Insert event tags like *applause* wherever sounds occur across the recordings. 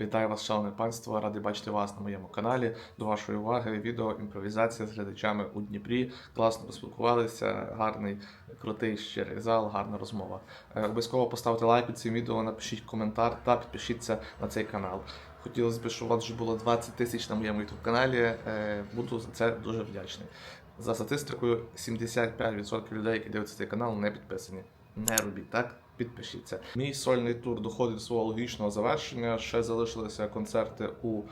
Вітаю вас, шановне панство! Радий бачити вас на моєму каналі. До вашої уваги відео імпровізація з глядачами у Дніпрі. Класно поспілкувалися, гарний, крутий щирий зал, гарна розмова. Е, Обов'язково поставте лайк під цим відео, напишіть коментар та підпишіться на цей канал. Хотілося б, щоб у вас вже було 20 тисяч на моєму YouTube каналі. Е, Буду за це дуже вдячний. За статистикою, 75% людей, які дивляться цей канал, не підписані. Не робіть так. Підпишіться. Мій сольний тур доходить до свого логічного завершення. Ще залишилися концерти у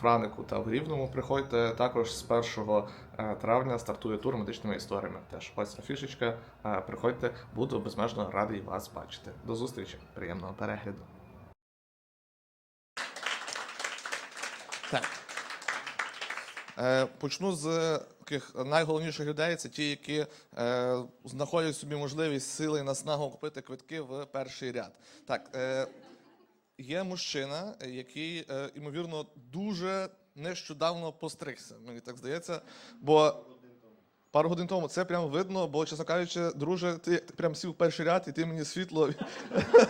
Франику та в Рівному. Приходьте також з 1 е, травня стартує тур медичними історіями. Теж ось афішечка. Е, Приходьте, буду безмежно радий вас бачити. До зустрічі, приємного перегляду. Так. Е, Почну з таких найголовніших людей. Це ті, які е, знаходять собі можливість сили і наснагу купити квитки в перший ряд. Так, е, є мужчина, який, е, ймовірно, дуже нещодавно постригся. Мені так здається. Бо пару годин тому це прям видно, бо, чесно кажучи, друже, ти прям сів в перший ряд, і ти мені світло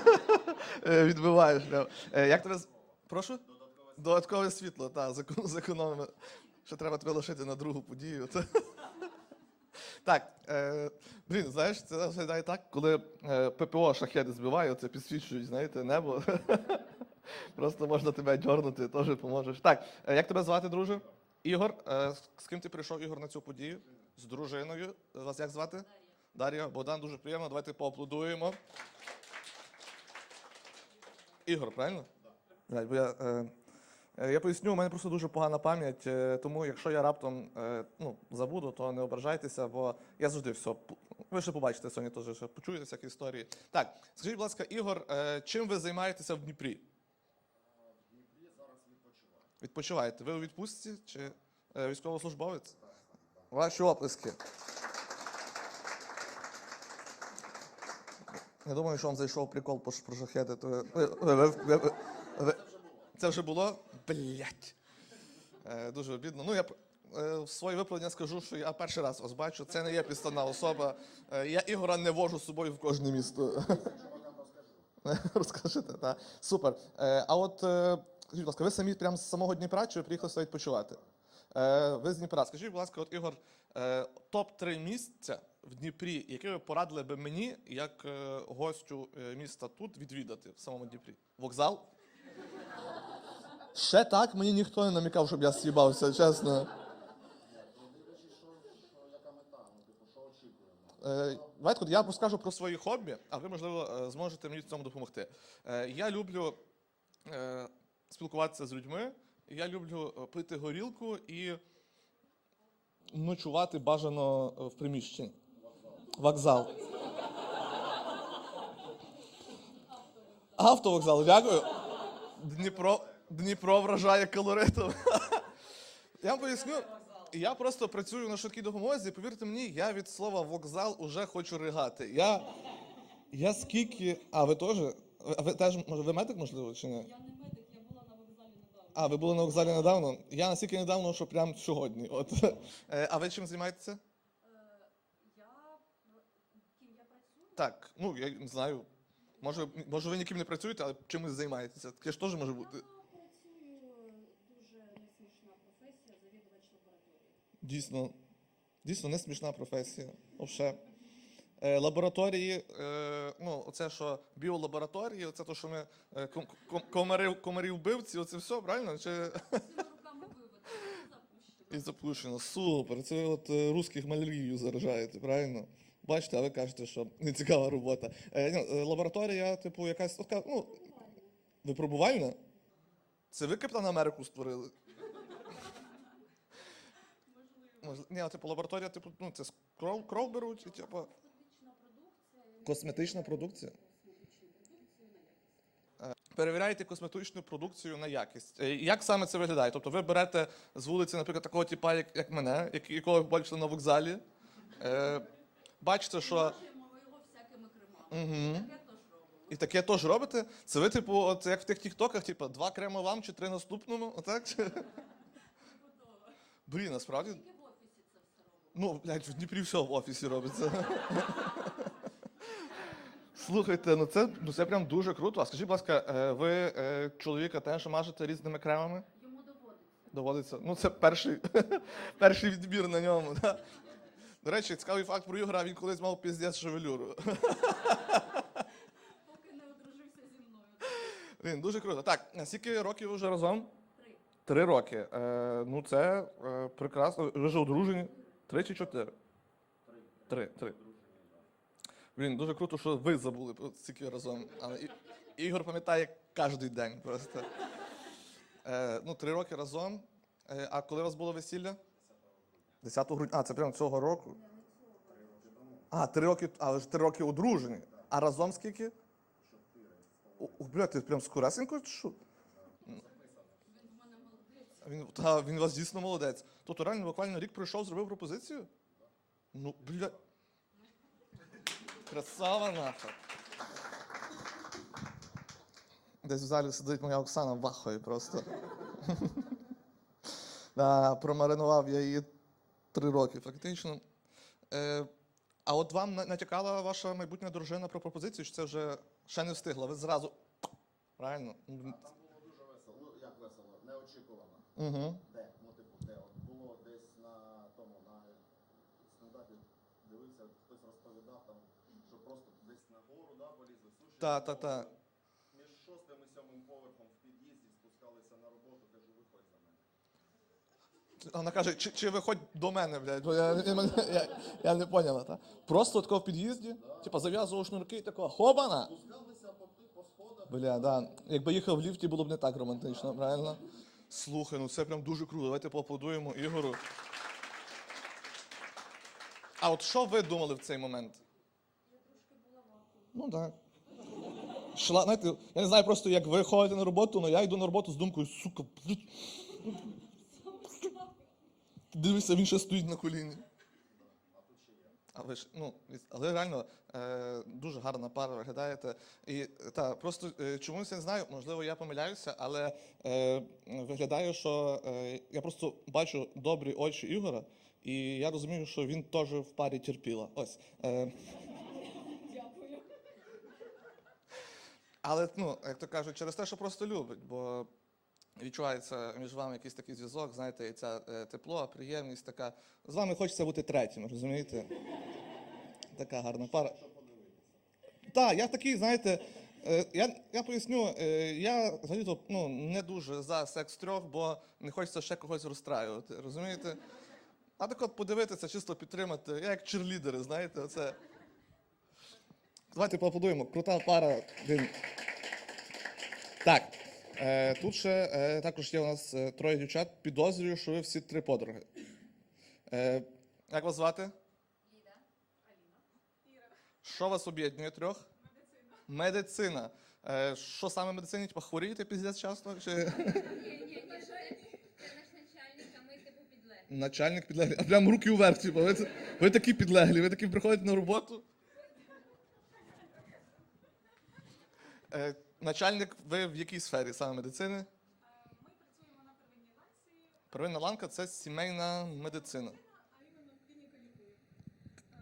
*laughs* е, відбиваєш. Е, Як тебе Прошу? Додаткове світло, так, зекономимо. Ще треба тебе лишити на другу подію. *laughs* Так, е, блін, знаєш, це виглядає так, коли е, ППО шахеди збиває, це підсвічують, знаєте, небо. *laughs* Просто можна тебе дьорнути, теж поможеш. Так, е, як тебе звати, друже? Ігор. Е, з- з ким ти прийшов, Ігор, на цю подію? З дружиною. Вас як звати? Дар'я. Дар'я. Богдан, дуже приємно. Давайте поаплодуємо. Ігор, правильно? Так. Бо я, Я поясню, у мене просто дуже погана пам'ять, е, тому якщо я раптом е, ну, забуду, то не ображайтеся, бо я завжди все. Ви ще побачите сьогодні, теж ще почуєте всякі історії. Так, скажіть, будь ласка, Ігор, е, чим ви займаєтеся в Дніпрі? В Дніпрі зараз відпочиваю. Відпочиваєте? Ви у відпустці чи е, військовослужбовець? Ваші оплески. Я думаю, що вам зайшов прикол про, ви, ви, ви, ви, ви, ви, це вже було? Блять. Е, дуже обідно. Ну, я е, в своє виправдання скажу, що я перший раз вас бачу. Це не є підставна особа. Е, я Ігора не вожу з собою в кожне місто. *laughs* Розкажете, так. Супер. Е, а от, е, скажіть, будь ласка, ви самі прямо з самого Дніпра чи ви приїхали сюди відпочивати? Е, ви з Дніпра. Скажіть, будь ласка, от Ігор, е, топ-3 місця в Дніпрі, які ви порадили би мені, як е, гостю е, міста тут відвідати в самому Дніпрі? Вокзал? Ще так мені ніхто не намікав, щоб я з'їбався, чесно. Е, Давайте, от я розкажу про свої хобі, а ви, можливо, е, зможете мені в цьому допомогти. Е, Я люблю спілкуватися з людьми, я люблю пити горілку і ночувати бажано в приміщенні. Вокзал. Автовокзал, дякую. Дніпро, Дніпро вражає колоритом. *laughs* Я вам поясню. Я просто працюю на швидкій допомозі. Повірте мені, я від слова вокзал уже хочу ригати. Я, я скільки. А, ви теж? А ви теж може ви медик, можливо, чи ні? Я не медик, я була на вокзалі недавно. А, ви були на вокзалі недавно? Я настільки недавно, що прям сьогодні. От. *laughs* Е, А ви чим займаєтеся? Е, я ким я працюю? Так, ну я не знаю. Може, може ви ніким не працюєте, але чимось займаєтеся. Таке ж теж може бути. Я працюю дуже несмішна професія, завідувач лабораторії. Дійсно, дійсно не смішна професія. Овше. Е, лабораторії, е, ну, оце що біолабораторії, оце то, що ми е, ком- ком- комарів, комарів вбивці, оце все, правильно? Чи... І запущено. Супер. Це от е, русських малярію заражаєте, правильно? Бачите, а ви кажете, що не цікава робота. Лабораторія, типу, якась ну, випробувальна? Це ви Капітан Америку створили? Можливо. Ні, типу, лабораторія, типу, ну, це кров, кров беруть, і, типу, Косметична продукція, косметична продукція. якість. Перевіряєте косметичну продукцію на якість. Е, Як саме це виглядає? Тобто ви берете з вулиці, наприклад, такого типа, як, як мене, якого ви бачили на вокзалі. Е, бачите, що. Його всякими кремами. Угу. І таке теж робите? Це ви, типу, от як в тих тіктоках, типу, два крема вам чи три наступному? Отак? Чи- Блін, насправді. Тільки в офісі це все робимо. Ну, блядь, в Дніпрі все в офісі робиться. Слухайте, ну це, ну це прям дуже круто. А скажіть, будь ласка, е, ви е, чоловіка теж мажете різними кремами? Йому доводиться. Доводиться. Ну, це перший, *laughs* перший відбір на ньому. Да? До речі, цікавий факт про Ігора, він колись мав піздець шевелюру. Поки не одружився зі мною. Він дуже круто. Так, скільки років ви вже разом? Три. Три роки. Е, ну, це е, прекрасно. Ви вже одружені? Три чи чотири? Три. Три. Блін, дуже круто, що ви забули про стільки разом. Але Ігор пам'ятає кожен день просто. Е, ну, три роки разом. Е, а коли у вас було весілля? 10 грудня. А, це прямо цього року. А, три роки, а ви ж три роки одружені. А разом скільки? О, бля, ти прям скоресенько чи? Він в мене молодець. Він, та, він вас дійсно молодець. Тобто реально буквально рік пройшов, зробив пропозицію? Ну, бля. Красава наша. Десь в залі сидить моя Оксана вахою просто. *laughs* да, промаринував я її три роки, фактично. Е, а от вам натякала ваша майбутня дружина про пропозицію, чи це вже ще не встигла? Ви зразу. Правильно? Там було дуже весело. Ну, неочікувано. Угу. Де? Ну, типу, де? От було десь на тому, на стендапі дивився, хтось розповідав там, що просто десь на гору, да, полізли суші. Та, та, та. Між шостим і сьомим поверхом в під'їзді спускалися на роботу, кажу, виходь за мене. Вона каже, чи, чи виходь до мене, блядь, бо я, я, я, я не поняла, так? Просто тако в під'їзді, типа зав'язував шнурки і такого, хобана! Спускалися по, ти- по сходах. Бля, да. Якби їхав в ліфті, було б не так романтично, правильно? Слухай, ну це прям дуже круто. Давайте поаплодуємо Ігору. А от що ви думали в цей момент? Ну так. Шла, знаєте, я не знаю просто, як ви ходите на роботу, але я йду на роботу з думкою, сука, блядь. Дивишся, він ще стоїть на коліні. А ви ж, ну, але реально е, дуже гарна пара виглядаєте. І та, просто е, чомусь я не знаю, можливо, я помиляюся, але е, виглядає, що е, я просто бачу добрі очі Ігора, і я розумію, що він теж в парі терпіла. Ось. Е, Дякую. Але, ну, як то кажуть, через те, що просто любить, бо відчувається між вами якийсь такий зв'язок, знаєте, і ця е, тепло, приємність така. З вами хочеться бути третім, розумієте? Така гарна пара. Так, я такий, знаєте, е, я, я поясню, е, я взагалі ну, не дуже за секс трьох, бо не хочеться ще когось розстраювати, розумієте? А так от подивитися, чисто підтримати, я як черлідери, знаєте, оце. Давайте поаплодуємо. Крута пара. Так. Е, тут ще е, також є у нас е, троє дівчат. Підозрюю, що ви всі три подруги. Як вас звати? Ліда. Аліна. Іра. Що вас об'єднує трьох? Медицина. Медицина. Що саме в медицині? Типа хворієте піздець часто? Чи Ні, ні, ні, це, *laughs* це наш начальник, а ми типу підлеглі. начальник підлеглий? А прям руки вверх, типу. Ви, ви такі підлеглі, ви такі приходите на роботу. *laughs* Е, начальник, ви в якій сфері саме медицини? Ми працюємо на первинній ланці, Первинна ланка це сімейна медицина. а іменно клініка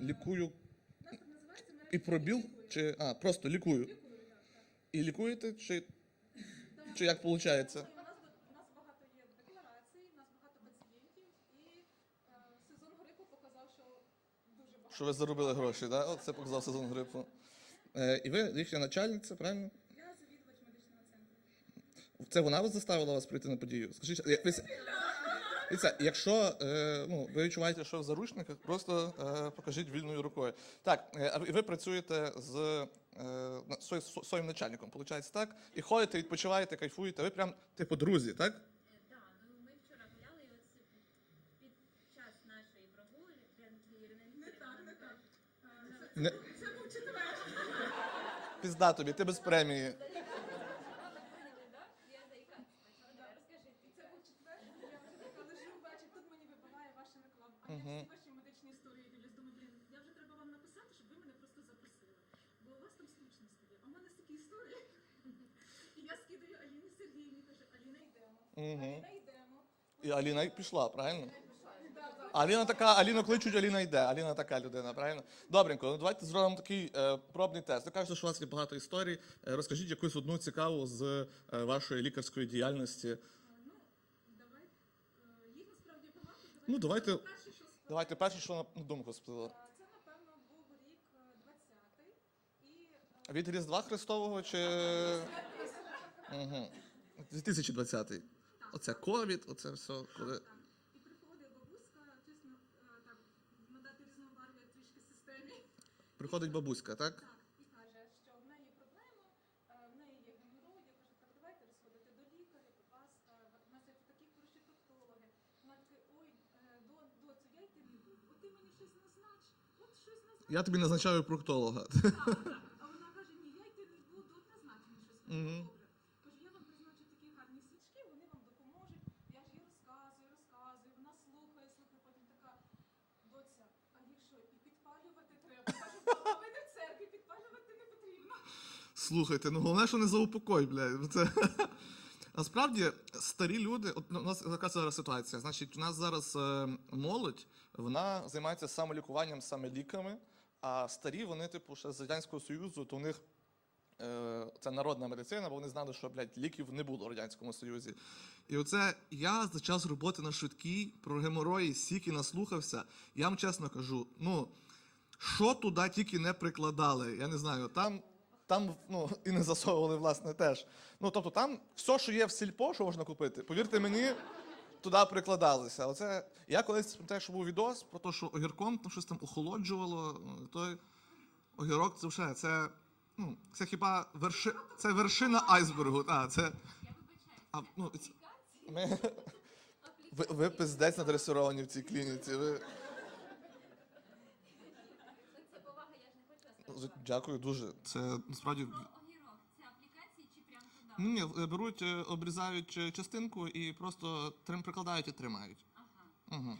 лікує. Лікую нас так називається мережа і пробіл? Чи. А, просто лікую. Лікує, так, так. І лікуєте, чи, чи як виходить? У нас, у нас багато є декларацій, у нас багато пацієнтів, і е, сезон грипу показав, що дуже багато. Що ви заробили гроші, да? От це показав сезон грипу. Е, і ви їхня начальниця, правильно? Це вона вас заставила вас прийти на подію? Скажіть, як ви... Дивіться, якщо е, ну, ви відчуваєте, що в заручниках, просто е, покажіть вільною рукою. Так, е, а ви працюєте з е, зі зі своїм начальником, виходить так? І ходите, відпочиваєте, кайфуєте. Ви прям, типу, друзі, так? Так, ну ми вчора гуляли, і от під час нашої прогулки Не так, не так. Е, Не... Це був четвер. *laughs* Пізда тобі, ти без премії. Я заїкаюся. Розкажи. Це був четвер, я вже така лежу, бачу, тут мені вибиває ваша реклама. А я всі ваші медичні історії дивлюсь, думаю, блін, я вже треба вам написати, щоб ви мене просто запросили. Бо у вас там скучності є. А в мене такі історії. І я скидаю Аліні Сергіївні, каже, Аліна йдемо. Аліна йдемо. І Аліна й пішла, правильно? Аліна така, Аліну кличуть, Аліна йде. Аліна така людина, правильно? Добренько, ну давайте зробимо такий е, пробний тест. Ви кажете, що у вас є багато історій. Е, розкажіть якусь одну цікаву з е, вашої лікарської діяльності. Ну, давай. е, Їх насправді багато. Ну, давайте-. Давайте перше, що на думку спливло. Е, Це, напевно, був рік е, 20-й. І е, Від Різдва Христового чи. Угу. 2020. Оце ковід, оце все. Коли... І приходить бабуська, чесно, е, так, надати різнобарв'я трішки системі. Приходить бабуська, так? Так, і каже, що в неї проблема, е, в неї є геморрой. Я кажу, так давайте розходити до лікаря, будь ласка. У нас є такі хороші проктологи. Вона така, ой, е, до- доцю, я йти не буду. От ти мені щось назнач, от щось назнач. Я тобі назначаю проктолога. А вона каже, ні, я йти не буду, от назнач мені щось. Мгм. Добре. Кажу, я вам призначу такі гарні свічки, вони вам допоможуть. Я ж їй розказую, розказую, вона слухає, слухає, потім така, доця, а їх що, і підпалювати треба? Кажу, папа, ви не в церкві, підпалювати не потрібно. Слухайте, ну головне, що не заупокой, блядь. Це... *laughs* Насправді, старі люди, от ну, у нас така зараз ситуація. Значить, у нас зараз е, молодь, вона займається самолікуванням, саме ліками, а старі, вони, типу, ще з Радянського Союзу, то у них е, це народна медицина, бо вони знали, що блядь, ліків не було в Радянському Союзі. І оце я за час роботи на швидкій про геморої стільки наслухався. Я вам чесно кажу, ну що туди тільки не прикладали. Я не знаю, там, там ну, і не засовували, власне, теж. Ну, тобто там все, що є в сільпо, що можна купити, повірте мені, туди прикладалися. Оце, я колись пам'ятаю, що був відос про те, що огірком там щось там охолоджувало. ну, Той огірок це вже це, ну, це хіба верши, це вершина айсбергу. А, це, а, ну, це, ми, *laughs* ви, ви пиздець надресировані в цій клініці. Ви, дякую дуже. Це насправді. Про огірок. Це аплікації чи прям? Ну, ні, беруть, е, обрізають е, частинку і просто трим прикладають і тримають. Ага. Угу.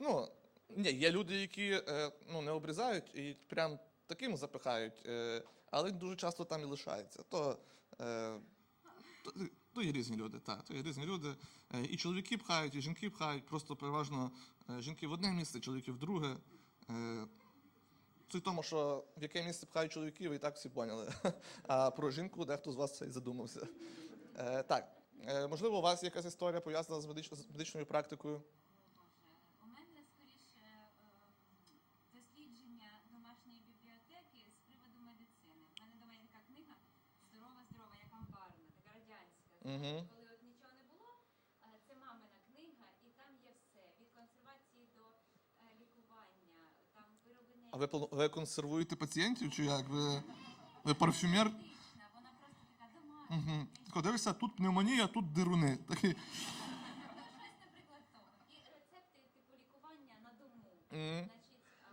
Ну, ні, є люди, які е, ну, не обрізають і прям таким запихають, е, але дуже часто там і лишається. То, е, то, то є різні люди, так, то є різні люди. Е, і чоловіки пхають, і жінки пхають, просто переважно е, жінки в одне місце, чоловіки в друге. В тому, що в яке місце пхають чоловіки, ви і так всі поняли. *laughs* А про жінку дехто з вас це і задумався. Е, так, е, можливо, у вас є якась історія пов'язана з медичною практикою? О, Боже. У мене скоріше е, дослідження домашньої бібліотеки з приводу медицини. У мене дома є така книга Здорова, здорова, як амбарна, така радянська. Мгм. Коли от нічого не було, е, це мамина книга, і там є все. Від консервації до е, лікування, там вироблення А ви, ви консервуєте пацієнтів чи як? Ви, ви парфюмер? Угу. Тако дивишся, тут пневмонія, тут дируни. Такий. І рецепти типу лікування на дому. Мгм. Значить, а,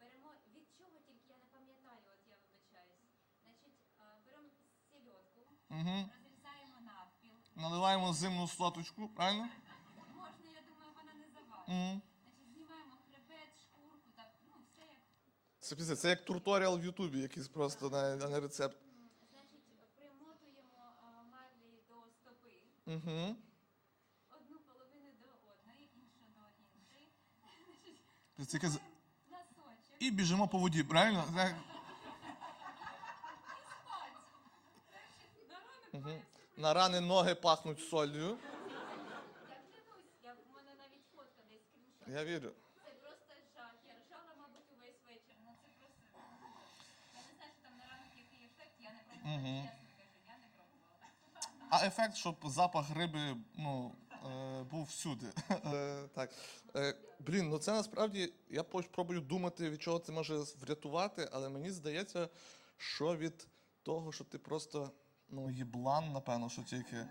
беремо від чого тільки я не пам'ятаю, от я вибачаюсь. Значить, а, беремо сільотку, Угу. розрізаємо навпіл. Наливаємо зимну соточку, правильно? Можна, я думаю, вона не заважить. Угу. Значить, знімаємо хребет, шкурку, так, ну, все як. Це, пиздець, це як турторіал в Ютубі, якийсь просто на, а не рецепт. Значить, примотуємо а, марлі до стопи. Угу. Одну половину до одної, іншу до іншої. Значить, *laughs* Це якесь- носочок. І біжимо по воді, правильно? *laughs* Так. Угу. На рани ноги пахнуть солью. Я клянусь, я, в мене навіть фотка десь скріншот. Я вірю. Це просто жах. Я ржала, мабуть, увесь вечір. Ну це просто. Я не знаю, що там на ранок який ефект, я не пробувала. Мгм. Чесно кажу, я не пробувала. А ефект, щоб запах риби ну, е, був всюди. Е, так. Е, блін, ну це насправді я поч- пробую думати, від чого це може врятувати, але мені здається, що від того, що ти просто ну, їблан, напевно, що тільки.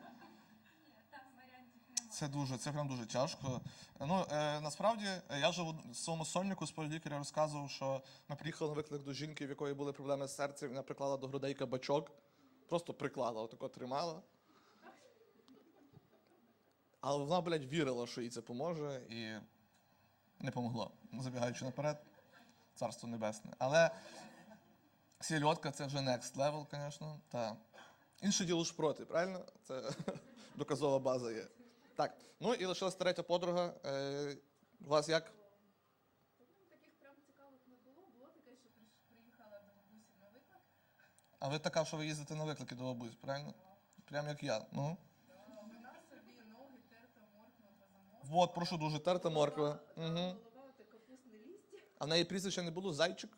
Це дуже, це прям дуже тяжко. Ну е, насправді я вже в своєму сольнику з полілікаря розказував, що ми приїхали на виклик до жінки, в якої були проблеми з серцем, вона приклала до грудей кабачок. Просто приклала, отако тримала. Але вона, блядь, вірила, що їй це поможе, і не помогло. Забігаючи наперед, царство небесне. Але сільотка це вже next level, звісно. Та. Інше діло шпроти, правильно? Це *laughs* доказова база є. Так, ну і лишилась третя подруга. Е, у вас як? Таких прям цікавих не було. Було таке, що приїхала до бабусі на виклик. А ви така, що ви їздите на виклики до бабусь, правильно? Прям як я. Ну. Вона собі ноги терта, морква позамовила. От, прошу дуже, терта морква. Угу. Голова та капусне лістя. А в неї прізвища не було зайчик. *laughs*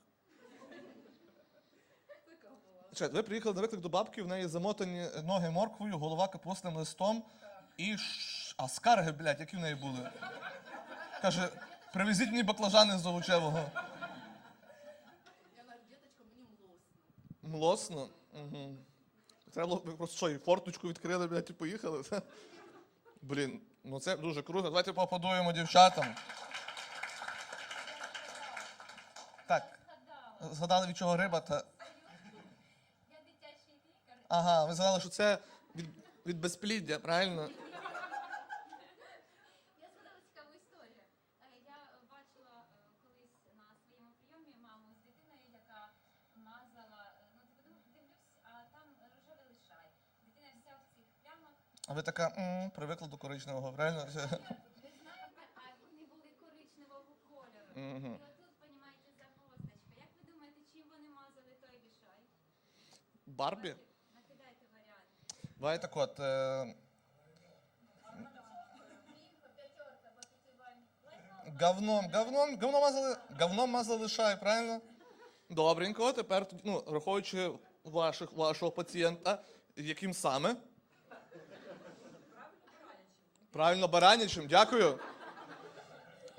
Така була. Чекайте, ви приїхали на виклик до бабки, в неї замотані ноги морквою, голова капустним листом і ш... а скарги, блядь, які в неї були. Каже, привезіть мені баклажани з Золочевого. Я кажу, діточка, мені млосно. Млосно. Угу. Треба було просто що, і форточку відкрили, блядь, і поїхали. *laughs* Блін, ну це дуже круто. Давайте поаплодуємо дівчатам. Так, згадали від чого риба та. Ага, ви згадали, що це від, від безпліддя, правильно? Я згадала цікаву історію. Е, Я бачила е, колись на своєму прийомі маму з дитиною, яка мазала, е, ну типу, див- дивлюсь, а там рожевий лишай. Дитина вся в цих плямах. А ви така м привикла до коричневого, правильно? Ви знаєте, а вони були коричневого кольору. Мгм. Отут, понімаєте, загвоздочка. Як ви думаєте, чим вони мазали той лишай? Барбі? Накидайте варіант. Давай так от. Е... Говном, говном, говном мазали, говном мазали лишай, правильно? Добренько, тепер, ну, враховуючи ваших, вашого пацієнта, яким саме? Правильно, баранячим, дякую.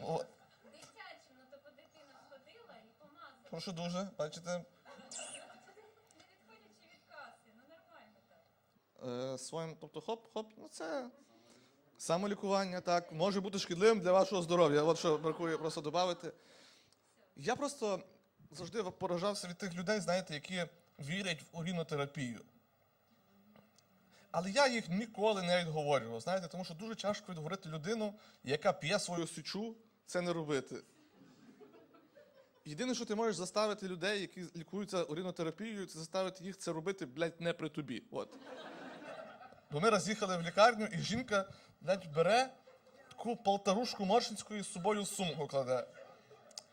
О, Дитячим, ну то дитина сходила і помазала. прошу дуже, бачите. Е, своїм, тобто хоп-хоп, ну це самолікування, так, може бути шкідливим для вашого здоров'я. От що бракує просто додати. Я просто завжди поражався від тих людей, знаєте, які вірять в урінотерапію. Але я їх ніколи не відговорював, знаєте, тому що дуже тяжко відговорити людину, яка п'є свою січу, це не робити. Єдине, що ти можеш заставити людей, які лікуються урінотерапією, це заставити їх це робити, блядь, не при тобі. От. Бо ми раз їхали в лікарню, і жінка, блядь, бере таку полторушку моршинської з собою в сумку кладе.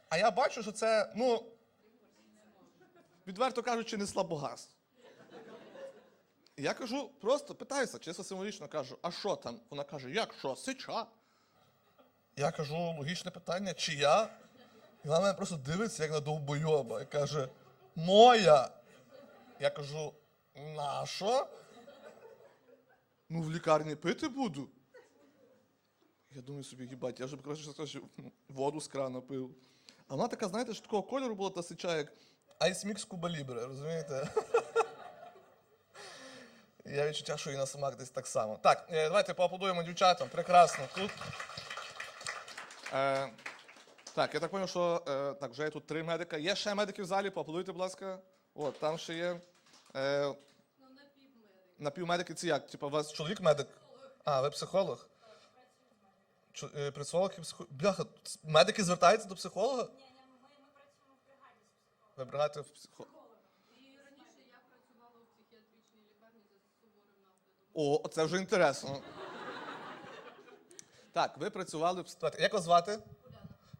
А я бачу, що це, ну, відверто кажучи, не слабогаз. Я кажу, просто питаюся, чисто символічно кажу, а що там? Вона каже, як що, сича? Я кажу, логічне питання, чия? І вона мене просто дивиться, як на довбойоба, і каже, моя. Я кажу, нащо? Ну, в лікарні пити буду. Я думаю собі, їбать, я вже краще сказав, воду з крана пив. А вона така, знаєте, що такого кольору була та сича, як Ice Mix Cuba Libre, розумієте? Я відчуття, що і на смак десь так само. Так, е, давайте поаплодуємо дівчатам. Прекрасно. Тут. Е, так, я так зрозумів, що е, так, вже є тут три медика. Є ще медики в залі, поаплодуйте, будь ласка. От, там ще є. Е, Ну, напівмедик. Напівмедики це як? Типа, у вас чоловік медик? А, ви психолог? Чо- е, Психолог і психолог. Бляха, медики звертаються до психолога? Ні, ні, ми, ми працюємо в бригаді з психологом. Ви бригаєте в психолога. І раніше я працювала в психіатричній лікарні за суворим наглядом. О, це вже інтересно. Так, ви працювали в Як вас звати?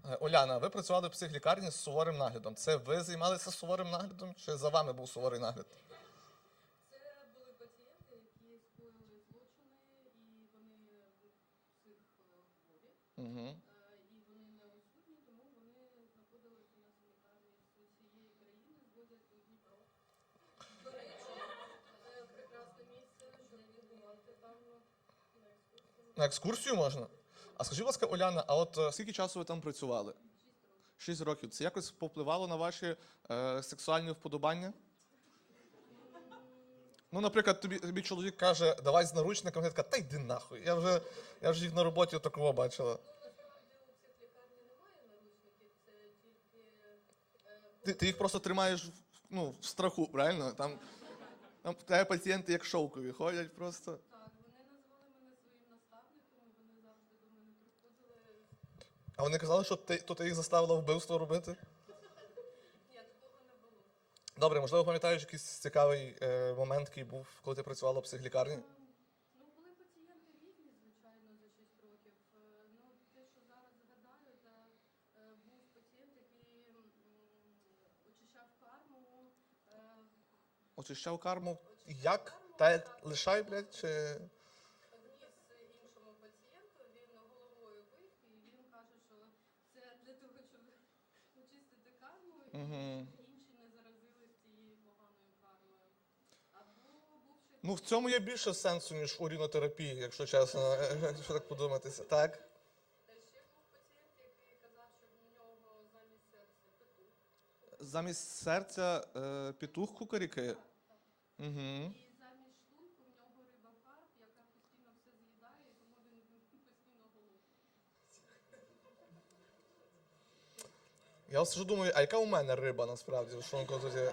Е, Оляна, ви працювали в психлікарні з суворим наглядом. Це ви займалися суворим наглядом, чи за вами був суворий нагляд? Це були пацієнти, які скоїли злочини, і вони психхворі. Угу. Е, І вони не осудні, тому вони знаходилися у нас в лікарні з усієї країни, зводять у Дніпро. До речі, це прекрасне місце, щоб відбувати там на екскурсії. На екскурсію можна? А скажіть, будь ласка, Оляна, а от е, скільки часу ви там працювали? Шість років. Це якось повпливало на ваші е, сексуальні вподобання? Ну, наприклад, тобі, тобі чоловік каже, давай з наручником, я така, та йди нахуй. Я вже, я вже їх на роботі такого бачила. Ти, ти їх просто тримаєш в- ну, в страху, правильно? Там, там пацієнти як шовкові ходять просто. А вони казали, що ти, то ти їх заставила вбивство робити? Ні, такого не було. Добре, можливо, пам'ятаєш якийсь цікавий е, момент, який був, коли ти працювала в психлікарні? Ну, ну були пацієнти різні, звичайно, за 6 років. Е, ну, те, що зараз згадаю, це е, був пацієнт, який очищав карму. е, Очищав карму. Як? Та лишай, блядь, чи. Щоб інші не заразились цією поганою кармою. Або Ну, в цьому є більше сенсу, ніж у рінотерапії, якщо чесно, *laughs* якщо так подуматися. Так? Ще був пацієнт, який казав, що в нього замість серця петух. Замість серця е, петух кукарікає. Угу. І замість шлунку в нього риба карп, яка постійно все з'їдає, і тому він постійно голодний. Я ж думаю, а яка у мене риба насправді? в шлунку тоді?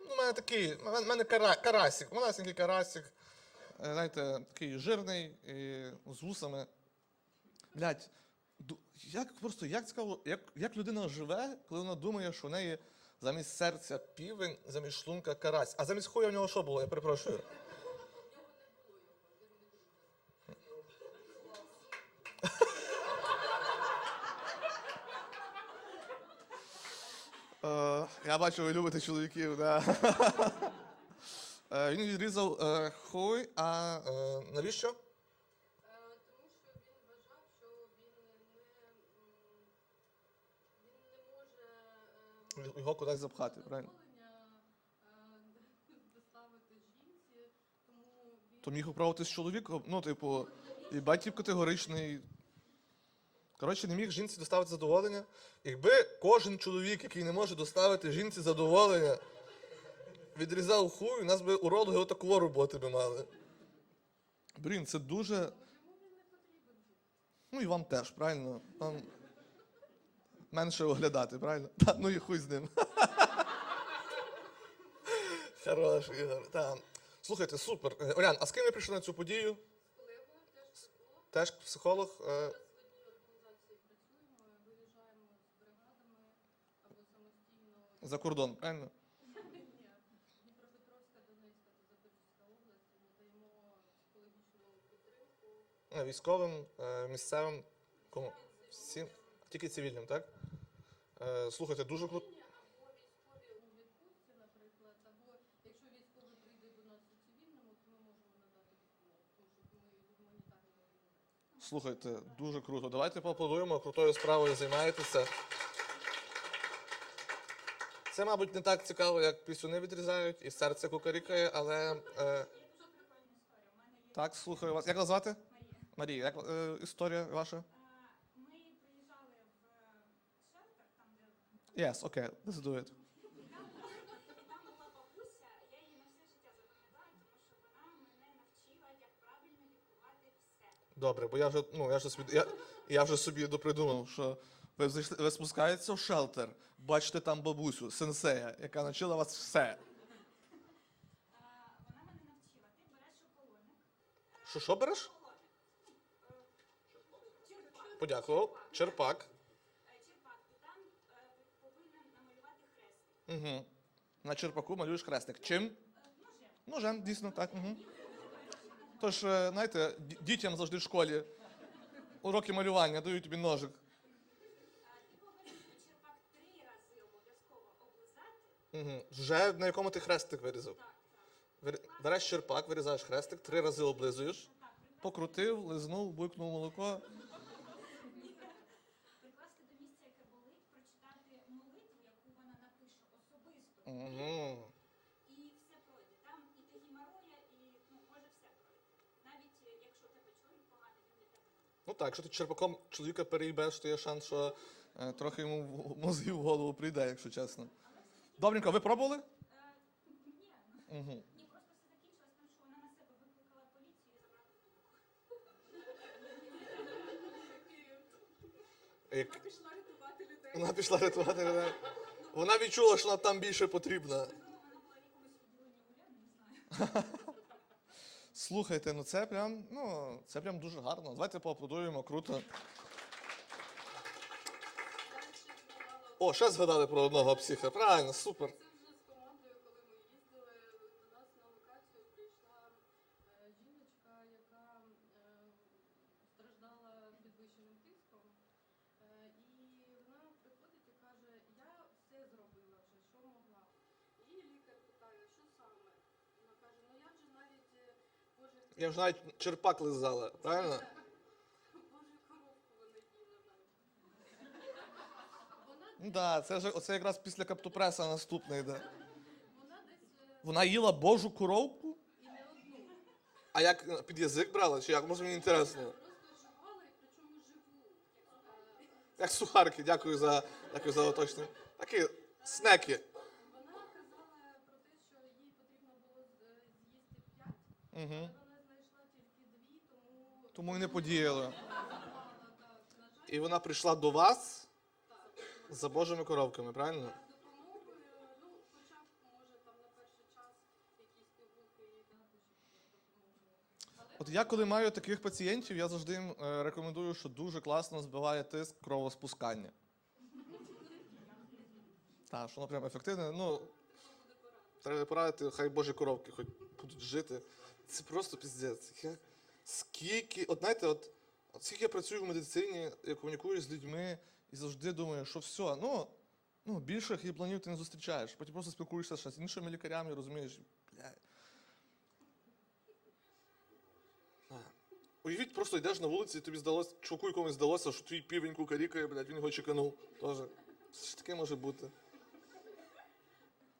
Ну, у мене такий, у мене кара, карасик, малесенький карасик. Е, Знаєте, такий жирний, і з вусами. Блять, як просто як цікаво, як, як людина живе, коли вона думає, що в неї замість серця півень, замість шлунка карась. А замість хуя в нього що було? Я перепрошую. Е, я бачу, ви любите чоловіків, да. Е, Він відрізав е, хуй, а е, навіщо? Тому що він вважав, що він не, він не може Його кудись запхати, правильно? *laughs* доставити жінці, тому він То міг управити з чоловіком, ну, типу, і батьків категоричний. Коротше, не міг жінці доставити задоволення. Якби кожен чоловік, який не може доставити жінці задоволення, відрізав хуй, у нас би урологи отаку роботи би мали. Блін, це дуже. Ну і вам теж, правильно? Вам менше оглядати, правильно? Та, ну і хуй з ним. *laughs* Хорош, Ігор. Та. Слухайте, супер. Е, Олян, а з ким ви прийшли на цю подію? Теж психолог. Е, Зараз в одній організації працюємо, виїжджаємо з бригадами або самостійно. За кордон, правильно? Військовим, е, місцевим, кому? Всім. Тільки цивільним, так? Е, Слухайте, дуже круто. Або військові у відпустці, наприклад, або якщо військовий прийде до нас у цивільному, то ми можемо надати допомогу. Слухайте, дуже круто. Давайте поаплодуємо, крутою справою займаєтеся. Це, мабуть, не так цікаво, як пісюни відрізають і серце кукарікає, але. Е, так, слухаю вас. Як вас звати? Марія. Марія, як е, історія ваша? Е, Ми приїжджали в шелтер, там де Yes, окей, okay, let's do it. Там була бабуся, я її на все життя запам'ятаю, тому що вона мене навчила, як правильно лікувати все. Добре, бо я вже, ну, я вже собі, я, я вже собі допридумав, що ви, зайшли, ви спускаєтеся в шелтер, бачите там бабусю, сенсея, яка навчила вас все. Е, Вона мене навчила. Ти береш околоник, Що, що береш? черпак, Подякував. Черпак. е, черпак, ти там е, повинен намалювати хрест. Угу. На черпаку малюєш хрестик. Чим? Ножем. Ножем, дійсно, так. Угу. Тож, е, знаєте, ді- дітям завжди в школі уроки малювання дають тобі ножик. Е, Ти повинен черпак три рази обов'язково облизати. Угу. Вже на якому ти хрестик вирізав? Так, так. Вир- Береш черпак, вирізаєш хрестик, три рази облизуєш, покрутив, лизнув, буйкнув молоко. прикласти до місця, яке болить, прочитати молитву, яку вона напише особисто. Угу. І все пройде. Там і ти геморроя, і ну, може все пройти. Навіть е, якщо тебе чоловік поганий, він від тебе. Ну так, якщо ти черпаком чоловіка переїбеш, то є шанс, що е, трохи йому в- мозгів в голову прийде, якщо чесно. Добренько, ви пробували? Е, ні, Угу. ні, просто все закінчилось, тому що вона на себе викликала поліцію і забрала. Як... Вона пішла рятувати людей. Вона пішла рятувати людей. Вона відчула, що вона там більше потрібна. Слухайте, ну це прям, ну, це прям дуже гарно. Давайте поаплодуємо, круто. О, ще згадали про одного психа. Правильно, супер. Це вже з командою, коли ми їздили, до нас на локацію прийшла е, жіночка, яка е, страждала підвищеним тиском. Е, і вона приходить і каже, я все зробила вже, що могла. І лікар питає, що саме? Вона каже, ну я вже навіть е. Я вже навіть черпак лизала, правильно? Е, да, це ж оце якраз після каптопреса наступний йде. вона е, Вона їла божу коровку? і не одну. А як е, під язик брала? Чи як? Може мені інтересно? Як сухарки, дякую за, дякую за уточнення. Такі снеки. Вона казала про те, що їй потрібно було е, з'їсти п'ять, Угу. але вона знайшла тільки дві, тому Тому і не жаль, І вона прийшла до вас за божими коровками, правильно? От я коли маю таких пацієнтів, я завжди їм е, рекомендую, що дуже класно збиває тиск кровоспускання. Так, що воно прям ефективне. Ну, треба порадити, хай божі коровки хоч будуть жити. Це просто піздець. Я... Скільки, от знаєте, от, от скільки я працюю в медицині, я комунікую з людьми і завжди думаю, що все, ну, ну більших їбланів ти не зустрічаєш. Потім просто спілкуєшся ще з іншими лікарями, розумієш, бля, Уявіть, просто йдеш на вулиці, і тобі здалося, чуваку якомусь здалося, що твій півень кукарікає, блядь, він його чеканув. Тоже. Що таке може бути?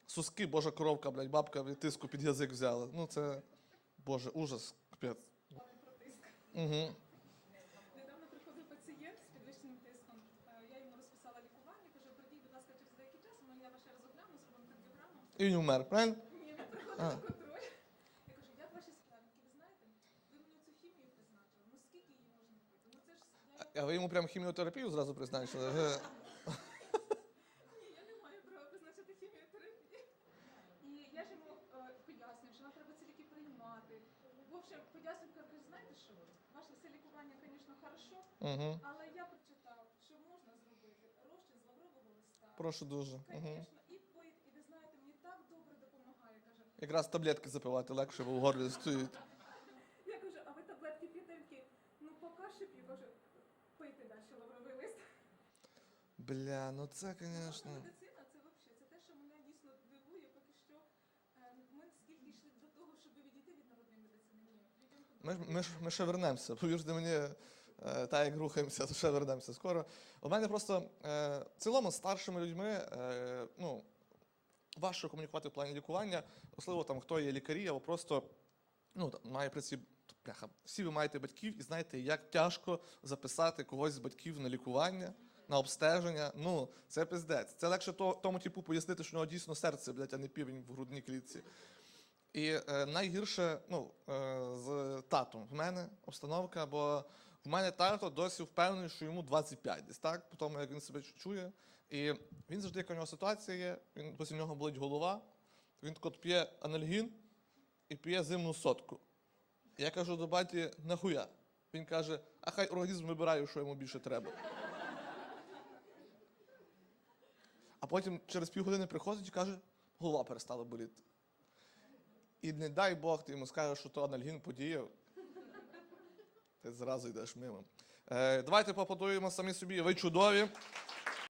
Суски, божа коровка, блядь, бабка блядь, тиску під язик взяла. Ну це. Боже, ужас, капець. Угу. Недавно приходив пацієнт з підвищеним тиском. Е, Я йому розписала лікування, кажу, прийдіть, будь ласка, через деякий час, ми я ваше розгляну, зробимо кардіограму. І він умер, правильно? Ні, він приходить А. контроль. Я кажу, як ваші справки? Ви знаєте, ви мені цю хімію призначили. Ну скільки її можна пити? Ну це ж я, А ви йому прям хіміотерапію зразу призначили? Ні, я не маю права призначити хіміотерапію. І я ж йому е, пояснюю, що нам треба ці ліки приймати. В общем, пояснюю, кажу, знаєте що? Ваше лікування, звісно, хорошо, але я прочитав, що можна зробити розчин з лаврового листа. Прошу дуже. Звісно, і пить, і ви знаєте, мені так добре допомагає. Каже, Якраз таблетки запивати легше, бо в горлі стоїть. я кажу, а ви таблетки п'єте? Він Ну, поки що п'ю, кажу, пийте далі лавровий лист. Бля, ну це, звісно. Медицина це взагалі, це те, що мене дійсно дивує, поки що е, ми скільки йшли до того, щоб відійти від народної медицини. Ні, людям Ми, ж- ми, ж- ми ще вернемося. Повірте мені, е, так як рухаємося, то ще вернемося скоро. У мене просто е, в цілому з старшими людьми е, ну, важко комунікувати в плані лікування, особливо там, хто є лікарі, або просто ну, там, має при. Бляха, всі ви маєте батьків і знаєте, як тяжко записати когось з батьків на лікування, на обстеження. Ну, це пиздець. Це легше то, тому типу пояснити, що у нього дійсно серце, блядь, а не півень в грудній клітці. І е, найгірше ну, е, з татом в мене обстановка, бо в мене тато досі впевнений, що йому 25 десь так, по тому, як він себе чує. І він завжди, яка у нього ситуація є, він досі нього болить голова, він так от п'є анальгін і п'є зимну сотку. Я кажу до баті, нахуя? Він каже, а хай організм вибирає, що йому більше треба. А потім через півгодини приходить і каже, голова перестала боліти. І не дай Бог, ти йому скажеш, що то анальгін подіяв. Ти зразу йдеш мимо. Е, давайте поаплодуємо самі собі. Ви чудові.